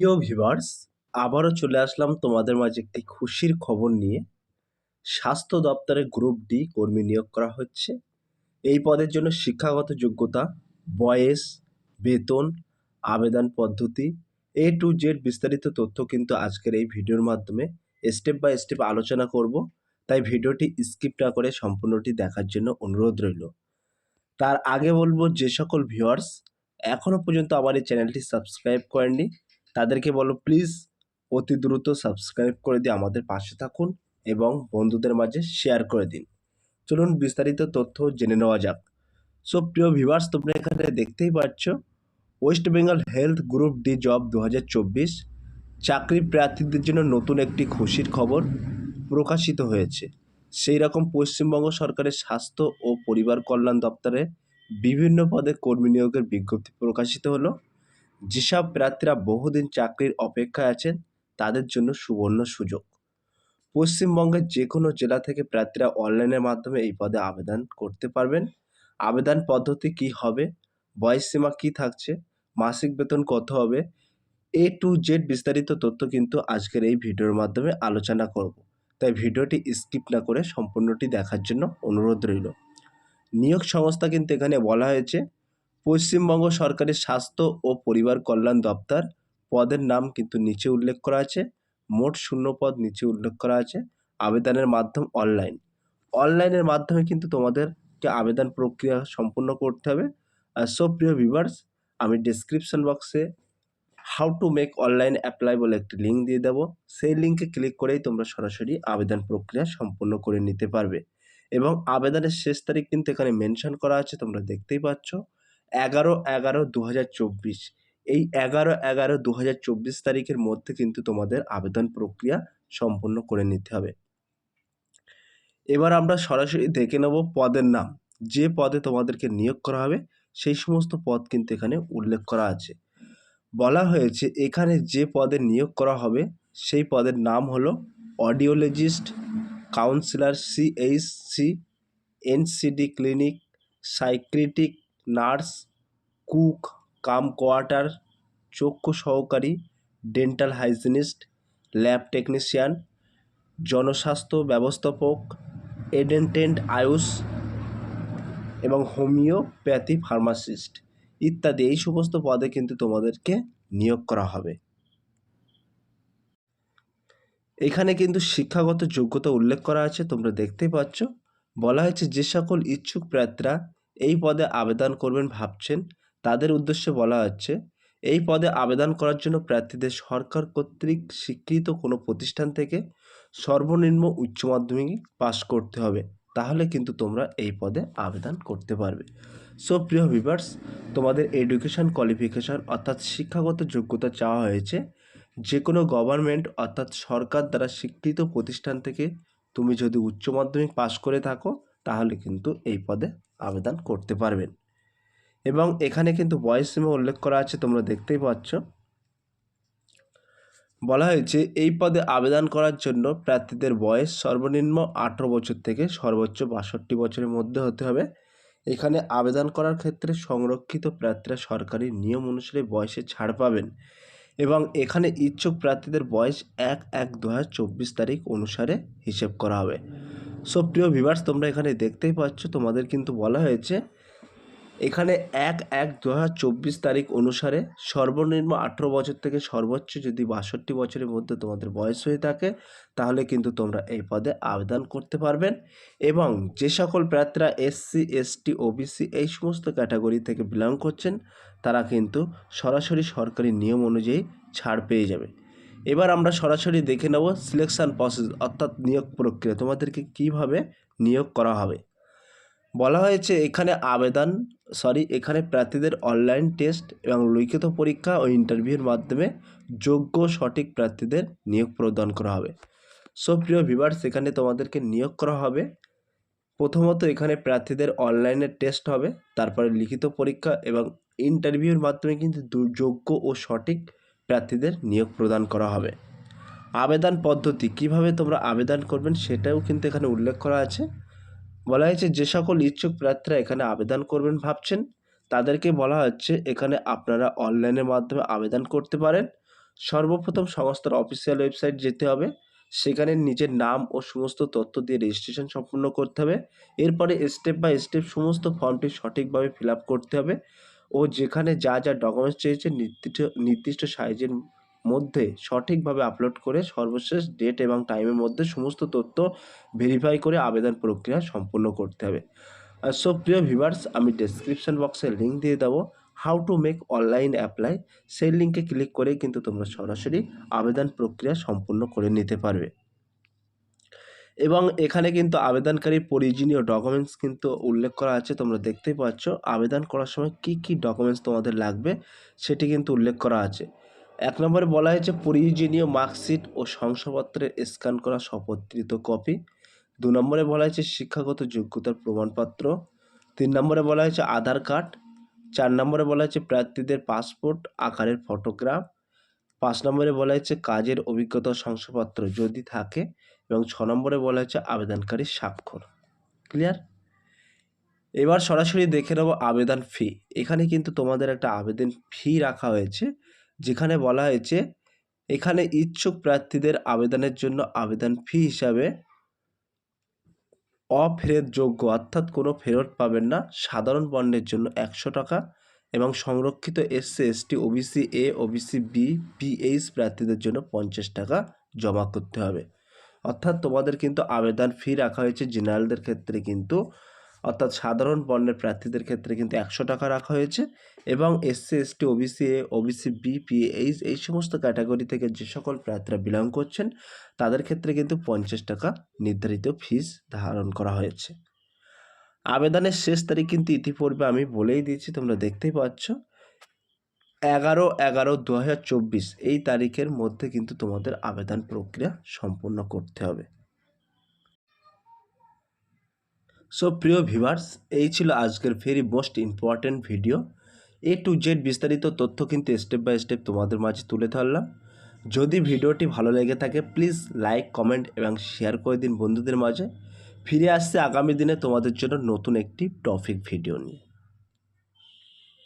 প্রিয় ভিভার্স আবারও চলে আসলাম তোমাদের মাঝে একটি খুশির খবর নিয়ে। স্বাস্থ্য দপ্তরে গ্রুপ ডি কর্মী নিয়োগ করা হচ্ছে। এই পদের জন্য শিক্ষাগত যোগ্যতা, বয়স, বেতন, আবেদন পদ্ধতি এ টু জেড বিস্তারিত তথ্য কিন্তু আজকের এই ভিডিওর মাধ্যমে স্টেপ বাই স্টেপ আলোচনা করব। তাই ভিডিওটি স্কিপ না করে সম্পূর্ণটি দেখার জন্য অনুরোধ রইল। তার আগে বলব যে সকল ভিউয়ার্স এখনও পর্যন্ত আমার এই চ্যানেলটি সাবস্ক্রাইব করেননি। তাদেরকে বলো, প্লিজ অতি দ্রুত সাবস্ক্রাইব করে দিয়ে আমাদের পাশে থাকুন এবং বন্ধুদের মাঝে শেয়ার করে দিন। চলুন বিস্তারিত তথ্য জেনে নেওয়া যাক। সো, প্রিয় ভিভার্স তোমরা এখানে দেখতেই পাচ্ছ, West Bengal health group D job দু হাজার চব্বিশ চাকরি প্রার্থীদের জন্য নতুন একটি খুশির খবর প্রকাশিত হয়েছে। সেই রকম পশ্চিমবঙ্গ সরকারের স্বাস্থ্য ও পরিবার কল্যাণ দপ্তরে বিভিন্ন পদে কর্মী নিয়োগের বিজ্ঞপ্তি প্রকাশিত হলো। যেসব প্রার্থীরা বহুদিন চাকরির অপেক্ষায় আছেন, তাদের জন্য সুবর্ণ সুযোগ। পশ্চিমবঙ্গের যে কোনো জেলা থেকে প্রার্থীরা অনলাইনের মাধ্যমে এই পদে আবেদন করতে পারবেন। আবেদন পদ্ধতি কি হবে? বয়স সীমা কী থাকছে? মাসিক বেতন কত হবে? এ টু জেড বিস্তারিত তথ্য কিন্তু আজকের এই ভিডিওর মাধ্যমে আলোচনা করব। তাই ভিডিওটি স্কিপ না করে সম্পূর্ণটি দেখার জন্য অনুরোধ রইল। নিয়োগ সংস্থা কিন্তু এখানে বলা হয়েছে পশ্চিমবঙ্গ সরকারের স্বাস্থ্য ও পরিবার কল্যাণ দপ্তর পদের নাম কিন্তু নিচে উল্লেখ করা আছে। মোট শূন্য পদ নিচে উল্লেখ করা আছে। আবেদনের মাধ্যম অনলাইন। অনলাইনের মাধ্যমে কিন্তু তোমাদেরকে আবেদন প্রক্রিয়া সম্পূর্ণ করতে হবে। আর প্রিয় ভিভার্স আমি ডিসক্রিপশন বক্সে how to make online apply বলে একটি লিঙ্ক দিয়ে দেবো। সেই লিঙ্কে ক্লিক করেই তোমরা সরাসরি আবেদন প্রক্রিয়া সম্পূর্ণ করে নিতে পারবে। এবং আবেদনের শেষ তারিখ কিন্তু এখানে মেনশন করা আছে, তোমরা দেখতেই পাচ্ছ। এগারো এগারো দু হাজার চব্বিশ। এই এগারো এগারো দু হাজার চব্বিশ তারিখের মধ্যে কিন্তু তোমাদের আবেদন প্রক্রিয়া সম্পূর্ণ করে নিতে হবে। এবার আমরা সরাসরি দেখে নেব পদের নাম। যে পদে তোমাদেরকে নিয়োগ করা হবে, সেই সমস্ত পদ কিন্তু এখানে উল্লেখ করা আছে। বলা হয়েছে, এখানে যে পদে নিয়োগ করা হবে, সেই পদের নাম হলো audiologist, counsellor CHC NCD clinic, psychiatric nurse, cook, cum quarter, চক্ষু সহকারী, ডেন্টাল হাইজিনিস্ট, ল্যাব টেকনিশিয়ান, জনস্বাস্থ্য ব্যবস্থাপক, এডেন্টেন্ট আয়ুষ এবং হোমিওপ্যাথি ফার্মাসিস্ট ইত্যাদি এই সমস্ত পদে কিন্তু তোমাদেরকে নিয়োগ করা হবে। এখানে কিন্তু শিক্ষাগত যোগ্যতা উল্লেখ করা আছে, তোমরা দেখতেই পাচ্ছ। বলা হয়েছে যে সকল ইচ্ছুক প্রার্থীরা এই পদে আবেদন করবেন ভাবছেন, তাদের উদ্দেশ্যে বলা হচ্ছে, এই পদে আবেদন করার জন্য প্রার্থীদের সরকার কর্তৃক স্বীকৃত কোনো প্রতিষ্ঠান থেকে সর্বনিম্ন উচ্চ মাধ্যমিক পাশ করতে হবে, তাহলে কিন্তু তোমরা এই পদে আবেদন করতে পারবে। সো, প্রিয় ভিভার্স তোমাদের এডুকেশন কোয়ালিফিকেশান অর্থাৎ শিক্ষাগত যোগ্যতা চাওয়া হয়েছে যে কোনো গভর্নমেন্ট অর্থাৎ সরকার দ্বারা স্বীকৃত প্রতিষ্ঠান থেকে তুমি যদি উচ্চ মাধ্যমিক পাশ করে থাকো, তাহলে কিন্তু এই পদে আবেদন করতে পারবেন। এবং এখানে কিন্তু বয়সসীমা উল্লেখ করা আছে, তোমরা দেখতেই পাচ্ছ। বলা হয়েছে, এই পদে আবেদন করার জন্য প্রার্থীদের বয়স সর্বনিম্ন আঠেরো বছর থেকে সর্বোচ্চ বাষট্টি বছরের মধ্যে হতে হবে। এখানে আবেদন করার ক্ষেত্রে সংরক্ষিত প্রার্থীরা সরকারি নিয়ম অনুসারে বয়সে ছাড় পাবেন এবং এখানে ইচ্ছুক প্রার্থীদের বয়স এক এক দু তারিখ অনুসারে হিসেব করা হবে। সো প্রিয় ভিভার্স তোমরা এখানে দেখতেই পাচ্ছ, তোমাদের কিন্তু বলা হয়েছে, এখানে এক এক দু তারিখ অনুসারে সর্বনিম্ন আঠেরো বছর থেকে সর্বোচ্চ যদি বাষট্টি বছরের মধ্যে তোমাদের বয়স হয়ে থাকে, তাহলে কিন্তু তোমরা এই পদে আবেদন করতে পারবেন এবং যে সকল প্রার্থীরা এসসি, এসটি, ওবিসি এই সমস্ত ক্যাটাগরি থেকে বিলং করছেন, তারা কিন্তু সরাসরি সরকারি নিয়ম অনুযায়ী ছাড় পেয়ে যাবে। এবার আমরা সরাসরি দেখে নেব সিলেকশান প্রসেস অর্থাৎ নিয়োগ প্রক্রিয়া। তোমাদেরকে কীভাবে নিয়োগ করা হবে? বলা হয়েছে এখানে আবেদন সরি এখানে প্রার্থীদের অনলাইন টেস্ট এবং লিখিত পরীক্ষা ও ইন্টারভিউর মাধ্যমে যোগ্য সঠিক প্রার্থীদের নিয়োগ প্রদান করা হবে। সো প্রিয় ভিভার্স এখানে তোমাদেরকে নিয়োগ করা হবে। প্রথমত এখানে প্রার্থীদের অনলাইনে টেস্ট হবে, তারপরে লিখিত পরীক্ষা এবং ইন্টারভিউর মাধ্যমে কিন্তু যোগ্য ও সঠিক প্রার্থীদের নিয়োগ প্রদান করা হবে। আবেদন পদ্ধতি, কীভাবে তোমরা আবেদন করবেন সেটাও কিন্তু এখানে উল্লেখ করা আছে। বলা হয়েছে, যে সকল ইচ্ছুক প্রার্থীরা এখানে আবেদন করবেন ভাবছেন, তাদেরকে বলা হচ্ছে, এখানে আপনারা অনলাইনের মাধ্যমে আবেদন করতে পারেন। সর্বপ্রথম সংস্থার অফিসিয়াল ওয়েবসাইট যেতে হবে, সেখানে নিজের নাম ও সমস্ত তথ্য দিয়ে রেজিস্ট্রেশন সম্পূর্ণ করতে হবে। এরপরে স্টেপ বাই স্টেপ সমস্ত ফর্মটি সঠিকভাবে ফিল করতে হবে। ও যেখানে যা যা ডকুমেন্টস চেয়েছে নির্দিষ্ট নির্দিষ্ট সাইজের মধ্যে সঠিকভাবে আপলোড করে সর্বশেষ ডেট এবং টাইমের মধ্যে সমস্ত তথ্য ভেরিফাই করে আবেদন প্রক্রিয়া সম্পূর্ণ করতে হবে। আর সো প্রিয় ভিভার্স আমি ডেসক্রিপশন বক্সে লিঙ্ক দিয়ে দেবো how to make online apply সেই লিঙ্কে ক্লিক করে কিন্তু তোমরা সরাসরি আবেদন প্রক্রিয়া সম্পূর্ণ করে নিতে পারবে। এবং এখানে কিন্তু আবেদনকারীর প্রয়োজনীয় ডকুমেন্টস কিন্তু উল্লেখ করা আছে, তোমরা দেখতেই পাচ্ছ। আবেদন করার সময় কি কি ডকুমেন্টস তোমাদের লাগবে সেটি কিন্তু উল্লেখ করা আছে। এক নম্বরে বলা হয়েছে প্রয়োজনীয় মার্কশিট ও শংসাপত্রের স্ক্যান করা সপত্রিত কপি দু নম্বরে বলা হয়েছে শিক্ষাগত যোগ্যতার প্রমাণপত্র। তিন নম্বরে বলা হয়েছে আধার কার্ড চার নম্বরে বলা হয়েছে প্রার্থীদের পাসপোর্ট আকারের ফটোগ্রাফ পাঁচ নম্বরে বলা হয়েছে কাজের অভিজ্ঞতা শংসাপত্র যদি থাকে এবং ছ নম্বরে বলা হয়েছে আবেদনকারীর স্বাক্ষর। ক্লিয়ার এবার সরাসরি দেখে নেব আবেদন ফি এখানে কিন্তু তোমাদের একটা আবেদন ফি রাখা হয়েছে, যেখানে বলা হয়েছে এখানে ইচ্ছুক প্রার্থীদের আবেদনের জন্য আবেদন ফি হিসাবে অফেরতযোগ্য, অর্থাৎ কোনো ফেরত পাবেন না। সাধারণ বন্ডের জন্য একশো টাকা এবং সংরক্ষিত SC ST OBC A OBC B PH প্রার্থীদের জন্য পঞ্চাশ টাকা জমা করতে হবে। অর্থাৎ তোমাদের কিন্তু আবেদন ফি রাখা হয়েছে জেনারেলদের ক্ষেত্রে কিন্তু। অর্থাৎ সাধারণ বর্ণের প্রার্থীদের ক্ষেত্রে কিন্তু একশো টাকা রাখা হয়েছে এবং SC ST OBC A OBC B PH এই সমস্ত ক্যাটাগরি থেকে যে সকল প্রার্থীরা বিলং করছেন, তাদের ক্ষেত্রে কিন্তু পঞ্চাশ টাকা নির্ধারিত ফিস ধারণ করা হয়েছে। আবেদনের শেষ তারিখ কিন্তু ইতিপূর্বে আমি বলেই দিয়েছি, তোমরা দেখতেই পাচ্ছ। এগারো এগারো দু এই তারিখের মধ্যে কিন্তু তোমাদের আবেদন প্রক্রিয়া সম্পূর্ণ করতে হবে। সো প্রিয় ভিভার্স এই ছিল আজকের very most important video A to Z বিস্তারিত তথ্য কিন্তু স্টেপ বাই স্টেপ তোমাদের মাঝে তুলে ধরলাম। যদি ভিডিওটি ভালো লেগে থাকে প্লিজ লাইক কমেন্ট এবং শেয়ার করে দিন বন্ধুদের মাঝে। ফিরে আসছে আগামী দিনে তোমাদের জন্য নতুন একটি টপিক ভিডিও নিয়ে।